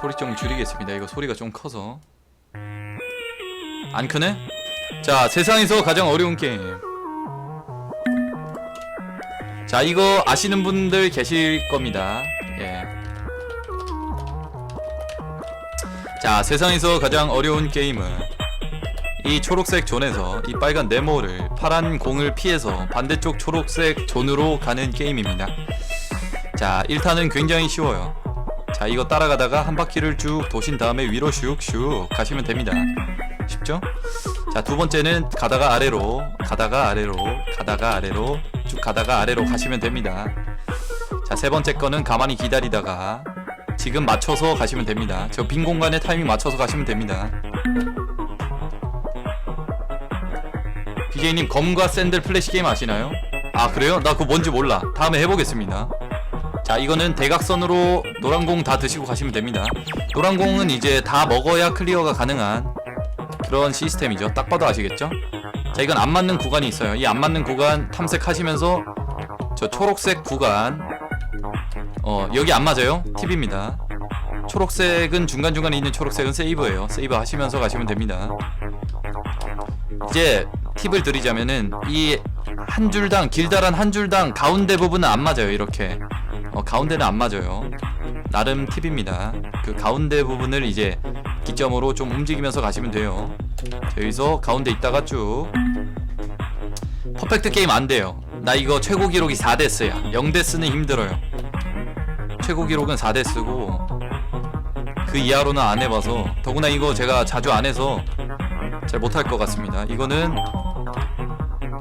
소리 좀 줄이겠습니다. 이거 소리가 좀 커서 안 크네? 자 세상에서 가장 어려운 게임 자 이거 아시는 분들 계실 겁니다 예. 자 세상에서 가장 어려운 게임은 이 초록색 존에서 이 빨간 네모를 파란 공을 피해서 반대쪽 초록색 존으로 가는 게임입니다 자 1탄은 굉장히 쉬워요 자 이거 따라가다가 한 바퀴를 쭉 도신 다음에 위로 슉슉 가시면 됩니다 쉽죠? 자 두 번째는 가다가 아래로 가다가 아래로 가다가 아래로 쭉 가다가 아래로 가시면 됩니다 자 세 번째 거는 가만히 기다리다가 지금 맞춰서 가시면 됩니다 저 빈 공간에 타이밍 맞춰서 가시면 됩니다 BJ님 검과 샌들 플래시 게임 아시나요? 아 그래요? 나 그거 뭔지 몰라 다음에 해보겠습니다 자 이거는 대각선으로 노란 공 다 드시고 가시면 됩니다. 노란 공은 이제 다 먹어야 클리어가 가능한 그런 시스템이죠. 딱 봐도 아시겠죠? 자 이건 안 맞는 구간이 있어요. 이 안 맞는 구간 탐색하시면서 저 초록색 구간 어 여기 안 맞아요? 팁입니다. 초록색은 중간중간에 있는 초록색은 세이브예요. 세이브 하시면서 가시면 됩니다. 이제 팁을 드리자면은 이 한 줄당 길다란 한 줄당 가운데 부분은 안 맞아요 이렇게 어, 가운데는 안 맞아요. 나름 팁입니다. 그 가운데 부분을 이제 기점으로 좀 움직이면서 가시면 돼요. 자, 여기서 가운데 있다가 쭉. 퍼펙트 게임 안 돼요. 나 이거 최고 기록이 4데스야. 0데스는 힘들어요. 최고 기록은 4데스고 그 이하로는 안 해봐서 더구나 이거 제가 자주 안 해서 잘 못할 것 같습니다. 이거는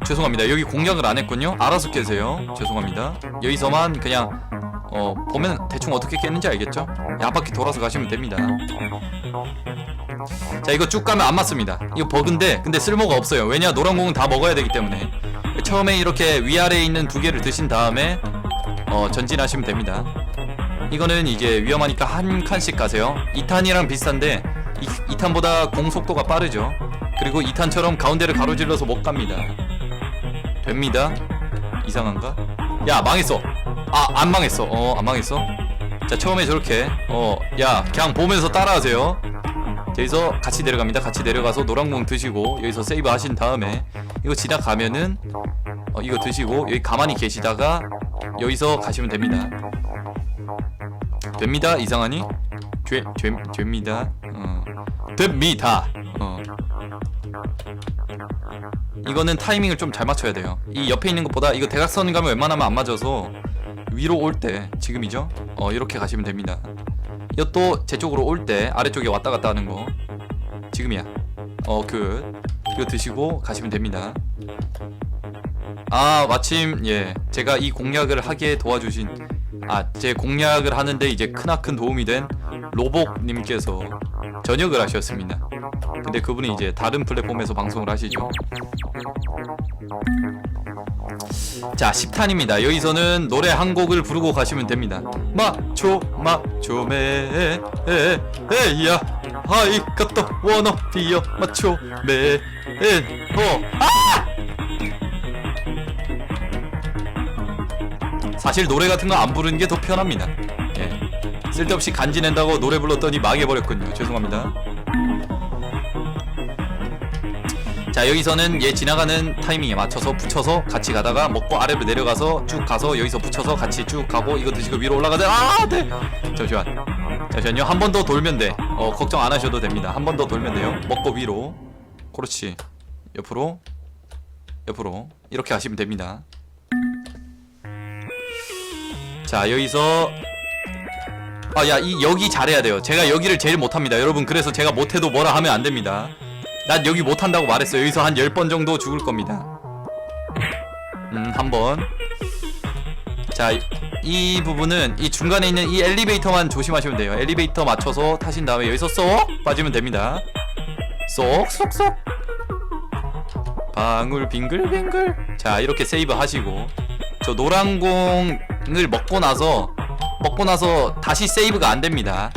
죄송합니다. 여기 공략을 안 했군요. 알아서 깨세요. 죄송합니다. 여기서만 그냥 어 보면 대충 어떻게 깨는지 알겠죠? 한 바퀴 돌아서 가시면 됩니다. 자 이거 쭉 가면 안 맞습니다. 이거 버그인데 근데 쓸모가 없어요. 왜냐 노란 공은 다 먹어야 되기 때문에. 처음에 이렇게 위아래에 있는 두 개를 드신 다음에 어 전진하시면 됩니다. 이거는 이제 위험하니까 한 칸씩 가세요. 2탄이랑 비슷한데 2, 탄보다 공 속도가 빠르죠. 그리고 2탄처럼 가운데를 가로질러서 못 갑니다. 됩니다. 이상한가? 야 망했어 아 안 망했어. 어 안 망했어? 자 처음에 저렇게 어 야 그냥 보면서 따라하세요. 여기서 같이 내려갑니다. 같이 내려가서 공 드시고 여기서 세이브 하신 다음에 이거 지나가면은 어, 이거 드시고 여기 가만히 계시다가 여기서 가시면 됩니다. 됩니다 이상하니? 되, 되, 됩니다. 어. 됩니다. 어. 이거는 타이밍을 좀 잘 맞춰야 돼요. 이 옆에 있는 것보다 이거 대각선 가면 웬만하면 안 맞아서 위로 올 때 지금이죠? 어 이렇게 가시면 됩니다. 이것도 제 쪽으로 올 때 아래쪽에 왔다 갔다 하는 거. 지금이야. 어그 이거 드시고 가시면 됩니다. 아 마침 예. 제가 이 공략을 하게 도와주신 아 제 공략을 하는데 이제 크나큰 도움이 된 로복님께서 전역을 하셨습니다 근데 그분이 이제 다른 플랫폼에서 방송을 하시죠. 자 10탄입니다. 여기서는 노래 한 곡을 부르고 가시면 됩니다. 마초 마초메 에에야 하이카토 워너 비어 마초메 에호 아! 사실 노래 같은 거 안 부르는 게 더 편합니다. 예. 쓸데없이 간지낸다고 노래 불렀더니 망해버렸군요. 죄송합니다 자 여기서는 얘 지나가는 타이밍에 맞춰서 붙여서 같이 가다가 먹고 아래로 내려가서 쭉 가서 여기서 붙여서 같이 쭉 가고 이거 드시고 위로 올라가자. 아네. 잠시만 잠시만요. 한 번 더 돌면 돼어 걱정 안 하셔도 됩니다. 한 번 더 돌면 돼요. 먹고 위로. 그렇지. 옆으로. 옆으로. 이렇게 하시면 됩니다. 자 여기서 아야 이 여기 잘해야 돼요. 제가 여기를 제일 못합니다. 여러분 그래서 제가 못해도 뭐라 하면 안 됩니다 난 여기 못한다고 말했어요 여기서 한 10번 정도 죽을 겁니다. 음 한번. 자이 부분은 이 중간에 있는 이 엘리베이터만 조심하시면 돼요. 엘리베이터 맞춰서 타신 다음에 여기서 쏙 빠지면 됩니다. 쏙쏙쏙. 방울 빙글빙글. 자 이렇게 세이브 하시고. 저 노란 공을 먹고 나서 먹고 나서 다시 세이브가 안 됩니다.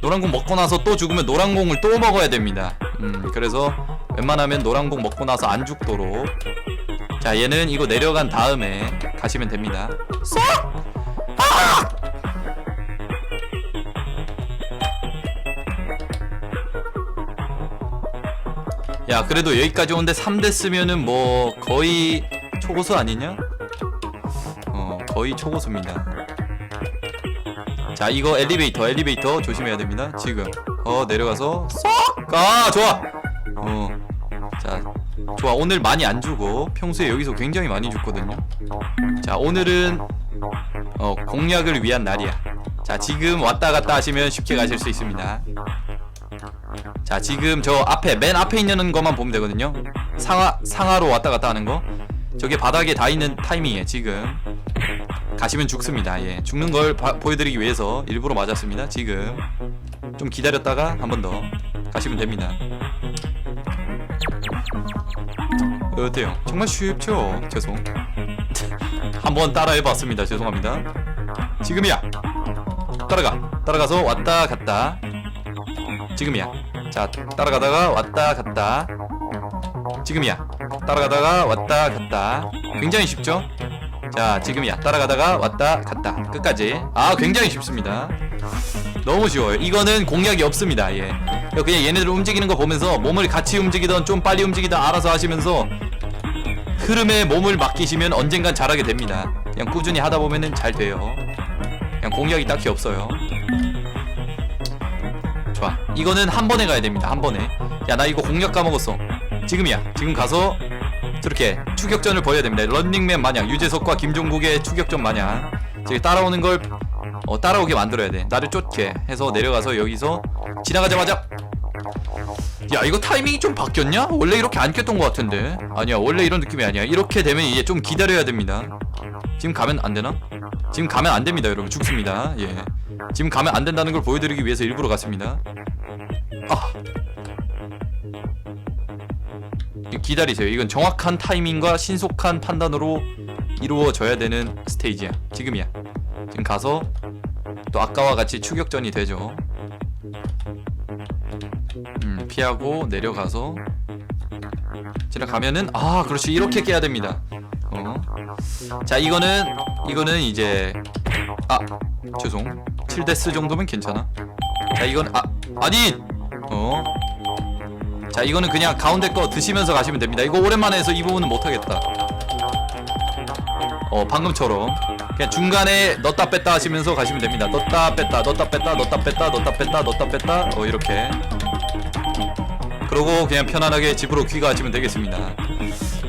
노란 공 먹고 나서 또 죽으면 노란 공을 또 먹어야 됩니다 음, 그래서 웬만하면 노란 공 먹고 나서 안 죽도록. 자, 얘는 이거 내려간 다음에 가시면 됩니다. 쏙! 아! 야, 그래도 여기까지 온데 3대 쓰면은 뭐 거의 초고수 아니냐? 어, 거의 초고수입니다. 자, 이거 엘리베이터, 엘리베이터 조심해야 됩니다. 지금. 어, 내려가서 쏙! 아 좋아. 어 자 좋아. 오늘 많이 안 주고 평소에 여기서 굉장히 많이 줬거든요. 자 오늘은 어 공략을 위한 날이야. 자 지금 왔다 갔다 하시면 쉽게 가실 수 있습니다. 자 지금 저 앞에 맨 앞에 있는 것만 보면 되거든요. 상하 상하로 왔다 갔다 하는 거. 저게 바닥에 다 있는 타이밍에 지금. 가시면 죽습니다. 예. 죽는 걸 바- 보여드리기 위해서 일부러 맞았습니다 지금. 좀 기다렸다가 한 번더 가시면 됩니다. 어때요? 정말 쉽죠? 죄송. 한번 따라해봤습니다. 죄송합니다. 지금이야. 따라가. 따라가서 왔다 갔다. 지금이야. 자 따라가다가 왔다 갔다. 지금이야. 따라가다가 왔다 갔다. 굉장히 쉽죠 자 지금이야 따라가다가 왔다 갔다. 끝까지. 아 굉장히 쉽습니다. 너무 쉬워요. 이거는 공략이 없습니다. 예. 그냥 얘네들 움직이는 거 보면서 몸을 같이 움직이던 좀 빨리 움직이던 알아서 하시면서 흐름에 몸을 맡기시면 언젠간 잘하게 됩니다. 그냥 꾸준히 하다 보면은 잘 돼요. 그냥 공략이 딱히 없어요. 좋아. 이거는 한 번에 가야 됩니다. 한 번에. 야 나 이거 공략 까먹었어. 지금이야. 지금 가서 저렇게 추격전을 벌여야 됩니다. 런닝맨 마냥 유재석과 김종국의 추격전 마냥. 저기 따라오는 걸 어, 따라오게 만들어야 돼. 나를 쫓게 해서 내려가서 여기서 지나가자마자 야 이거 타이밍이 좀 바뀌었냐? 원래 이렇게 안 꼈던 것 같은데. 아니야 원래 이런 느낌이 아니야. 이렇게 되면 이제 좀 기다려야 됩니다. 지금 가면 안 되나? 지금 가면 안 됩니다 여러분. 죽습니다. 예. 지금 가면 안 된다는 걸 보여드리기 위해서 일부러 갔습니다. 아 기다리세요. 이건 정확한 타이밍과 신속한 판단으로 이루어져야 되는 스테이지야. 지금이야. 지금 가서 또 아까와 같이 추격전이 되죠. 음, 피하고 내려가서 지나가면은 아 그렇지. 이렇게 깨야 됩니다. 어. 자 이거는 이거는 이제 아 죄송. 7데스 정도면 괜찮아. 자 이건 아 아니! 어. 자 이거는 그냥 가운데 거 드시면서 가시면 됩니다. 이거 오랜만에 해서 이 부분은 못하겠다. 어 방금처럼 그냥 중간에 넣었다 뺐다 하시면서 가시면 됩니다. 넣었다 뺐다 넣었다 뺐다 넣었다 뺐다 넣었다 뺐다 넣었다 뺐다. 어 이렇게. 그러고 그냥 편안하게 집으로 귀가하시면 되겠습니다.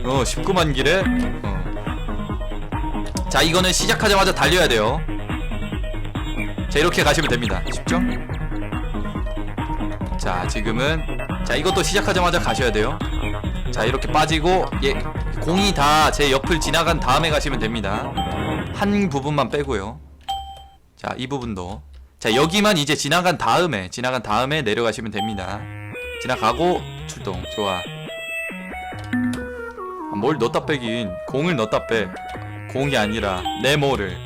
어 19만 길에. 어. 자 이거는 시작하자마자 달려야 돼요. 자 이렇게 가시면 됩니다. 쉽죠? 자 지금은 자 이것도 시작하자마자 가셔야 돼요. 자 이렇게 빠지고 예 공이 다 제 옆을 지나간 다음에 가시면 됩니다. 한 부분만 빼고요. 자 이 부분도. 자 여기만 이제 지나간 다음에 지나간 다음에 내려가시면 됩니다. 지나가고 출동. 좋아. 아, 뭘 넣었다 빼긴. 공을 넣었다 빼. 공이 아니라 네모를.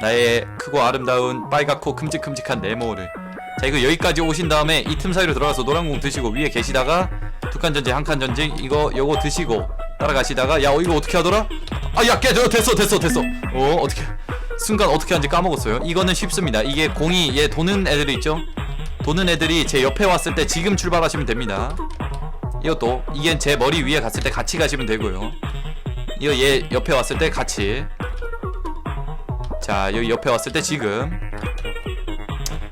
나의 크고 아름다운 빨갛고 큼직큼직한 네모를 자 이거 여기까지 오신 다음에 이 틈 사이로 들어가서 노란 공 드시고 위에 계시다가 두 칸 전쟁 한 칸 전쟁 이거 요거 드시고 따라가시다가 야 어, 이거 어떻게 하더라? 아야 깨 됐어 됐어 됐어. 어 어떻게 순간 어떻게 하는지 까먹었어요. 이거는 쉽습니다. 이게 공이 얘 도는 애들이 있죠? 도는 애들이 제 옆에 왔을 때 지금 출발하시면 됩니다. 이것도 이게 제 머리 위에 갔을 때 같이 가시면 되고요. 이거 얘 옆에 왔을 때 같이. 자 여기 옆에 왔을 때 지금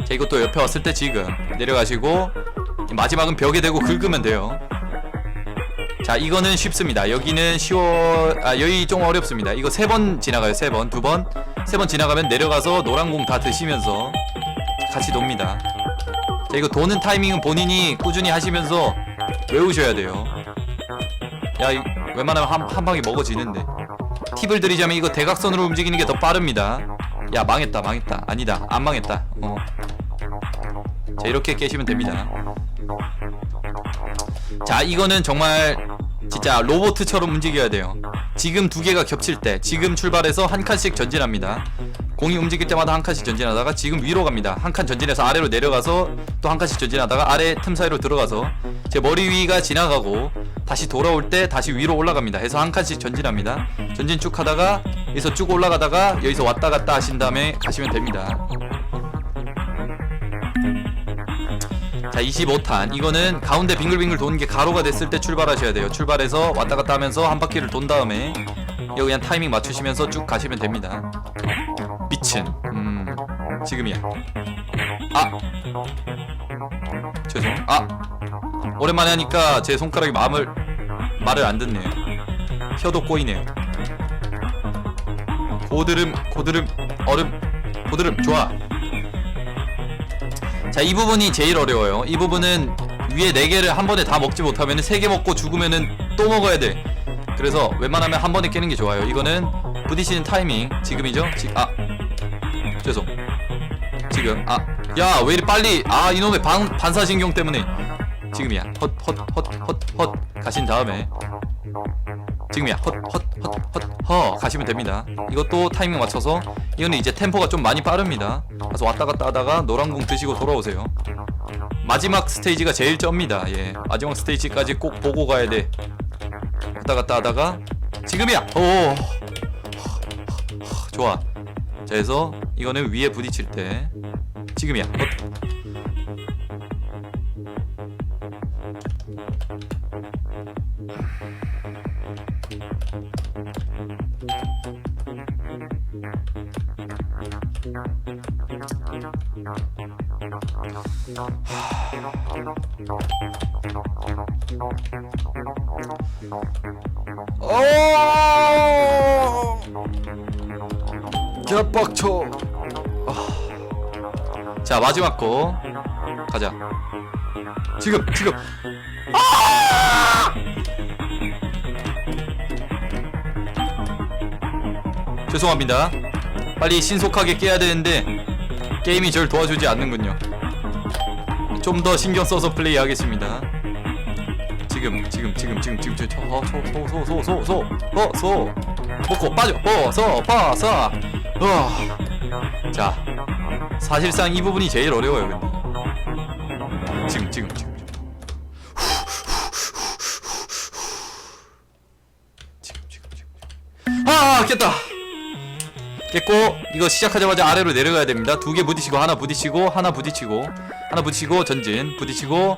자 이것도 옆에 왔을 때 지금 내려가시고 마지막은 벽에 대고 긁으면 돼요. 자 이거는 쉽습니다. 여기는 쉬워 아 여기 좀 어렵습니다. 이거 세 번 지나가요 세번두 번. 세 번 지나가면 내려가서 노란 공 다 드시면서 같이 돕니다. 자 이거 도는 타이밍은 본인이 꾸준히 하시면서 외우셔야 돼요. 야 이, 웬만하면 한, 한 방에 먹어지는데. 팁을 드리자면 이거 대각선으로 움직이는 게 더 빠릅니다. 야 망했다 망했다. 아니다 안 망했다. 어. 자 이렇게 깨시면 됩니다. 자 이거는 정말 진짜 로보트처럼 움직여야 돼요. 지금 두 개가 겹칠 때 지금 출발해서 한 칸씩 전진합니다. 공이 움직일 때마다 한 칸씩 전진하다가 지금 위로 갑니다. 한 칸 전진해서 아래로 내려가서 또 한 칸씩 전진하다가 아래 틈 사이로 들어가서 제 머리 위가 지나가고 다시 돌아올 때 다시 위로 올라갑니다. 해서 한 칸씩 전진합니다. 전진 쭉 하다가 여기서 쭉 올라가다가 여기서 왔다 갔다 하신 다음에 가시면 됩니다 자 25탄. 이거는 가운데 빙글빙글 도는 게 가로가 됐을 때 출발하셔야 돼요. 출발해서 왔다 갔다 하면서 한 바퀴를 돈 다음에 이거 그냥 타이밍 맞추시면서 쭉 가시면 됩니다. 미친. 음 지금이야. 아! 죄송. 아! 오랜만에 하니까 제 손가락이 마음을 말을 안 듣네요. 혀도 꼬이네요. 고드름 고드름 얼음. 고드름 좋아 자 이 부분이 제일 어려워요. 이 부분은 위에 4개를 한 번에 다 먹지 못하면 3개 먹고 죽으면은 또 먹어야 돼. 그래서 웬만하면 한 번에 깨는 게 좋아요. 이거는 부딪히는 타이밍. 지금이죠? 지, 아. 죄송. 지금 아. 야 왜 이리 빨리. 아 이놈의 반, 반사신경 때문에. 지금이야. 헛 헛 헛 헛 헛 가신 다음에. 지금이야. 헛 헛 헛 헛 허 가시면 됩니다 이것도 타이밍 맞춰서 이거는 이제 템포가 좀 많이 빠릅니다 그래서 왔다 갔다 하다가 노란궁 드시고 돌아오세요 마지막 스테이지가 제일 쩝니다 예 마지막 스테이지까지 꼭 보고 가야 돼 왔다 갔다 하다가 지금이야 오 좋아 자 그래서 이거는 위에 부딪힐 때 지금이야 헛. 어! 개빡쳐. 아. 자 마지막 거 가자. 지금 지금. 아! 죄송합니다. 빨리 신속하게 깨야 되는데 게임이 절 도와주지 않는군요. 좀 더 신경 써서 플레이하겠습니다. 지금 지금 지금 지금 지금 저소소소소소소소 먹고 빠져 어서 파사 어자 사실상 이 부분이 제일 어려워요 근데 지금 지금 지금 지금 지금 지금 아 깼다 깼고 이거 시작하자마자 아래로 내려가야 됩니다. 두 개 부딪히고 하나 부딪히고 하나 부딪히고 하나 부딪히고 전진 부딪히고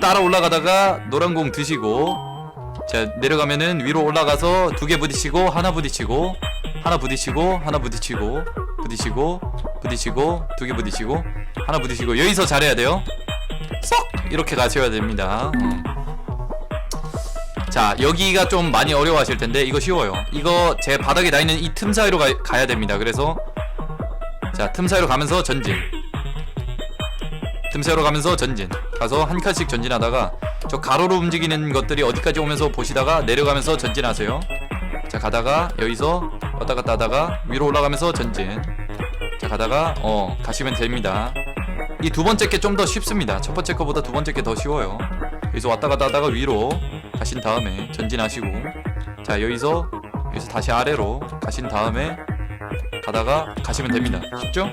따라 올라가다가 노란 공 드시고 자 내려가면은 위로 올라가서 두 개 부딪히고 하나 부딪히고 하나 부딪히고 하나 부딪히고 부딪히고 부딪히고 두 개 부딪히고 하나 부딪히고 여기서 잘해야 돼요. 쏙 이렇게 가셔야 됩니다. 음. 자 여기가 좀 많이 어려워 하실 텐데 이거 쉬워요. 이거 제 바닥에 나 있는 이 틈 사이로 가, 가야 됩니다. 그래서 자 틈 사이로 가면서 전진. 틈새로 가면서 전진. 가서 한 칸씩 전진하다가 저 가로로 움직이는 것들이 어디까지 오면서 보시다가 내려가면서 전진하세요. 자 가다가 여기서 왔다 갔다 하다가 위로 올라가면서 전진. 자 가다가 어 가시면 됩니다. 이 두 번째 게 좀 더 쉽습니다. 첫 번째 거보다 두 번째 게 더 쉬워요. 여기서 왔다 갔다 하다가 위로 가신 다음에 전진하시고 자 여기서 여기서 다시 아래로 가신 다음에 가다가 가시면 됩니다 쉽죠?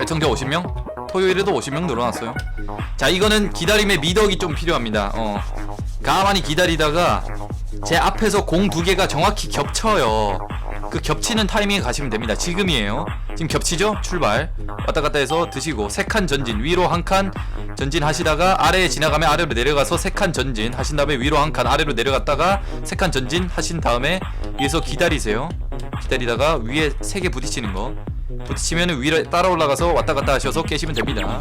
애청자 50명? 토요일에도 50명 늘어났어요. 자, 이거는 기다림의 미덕이 좀 필요합니다. 어. 가만히 기다리다가 제 앞에서 공 두 개가 정확히 겹쳐요. 그 겹치는 타이밍에 가시면 됩니다. 지금이에요. 지금 겹치죠? 출발. 왔다 갔다 해서 드시고 세 칸 전진, 위로 한칸 전진 하시다가 아래에 지나가면 아래로 내려가서 세 칸 전진 하신 다음에 위로 한 칸 아래로 내려갔다가 세 칸 전진 하신 다음에 위에서 기다리세요. 기다리다가 위에 세 개 부딪히는 거. 부딪히면 위로 따라 올라가서 왔다 갔다 하셔서 깨시면 됩니다.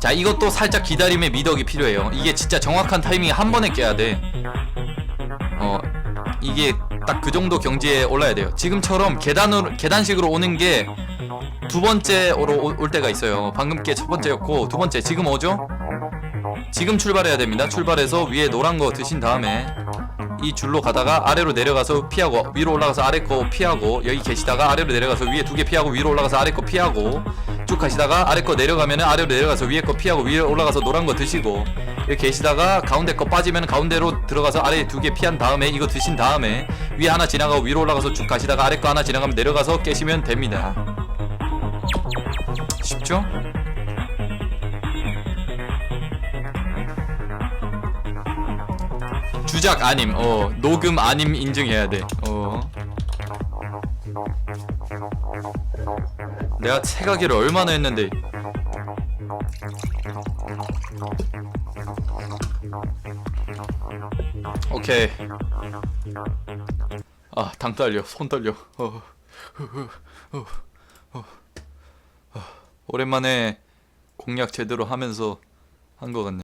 자 이것도 살짝 기다림의 미덕이 필요해요. 이게 진짜 정확한 타이밍에 한 번에 깨야 돼. 어 이게 딱 그 정도 경지에 올라야 돼요. 지금처럼 계단으로 계단식으로 오는 게 두 번째로 오- 올 때가 있어요. 방금 게 첫 번째였고 두 번째 지금 오죠? 지금 출발해야 됩니다. 출발해서 위에 노란 거 드신 다음에 이 줄로 가다가 아래로 내려가서 피하고 위로 올라가서 아래 거 피하고 여기 계시다가 아래로 내려가서 위에 두 개 피하고 위로 올라가서 아래 거 피하고 쭉 가시다가 아래 거 내려가면은 아래로 내려가서 위에 거 피하고 위로 올라가서 노란 거 드시고 여기 계시다가 가운데 거 빠지면 가운데로 들어가서 아래 두 개 피한 다음에 이거 드신 다음에 위에 하나 지나가고 위로 올라가서 쭉 가시다가 아래 거 하나 지나가면 내려가서 깨시면 됩니다. 쉽죠? 주작 아님, 어, 녹음 아님 인증해야 돼. 어. 내가 체가기를 얼마나 했는데 오케이 아당 떨려 손 떨려 어. 오랜만에 공략 제대로 하면서 한 것 같네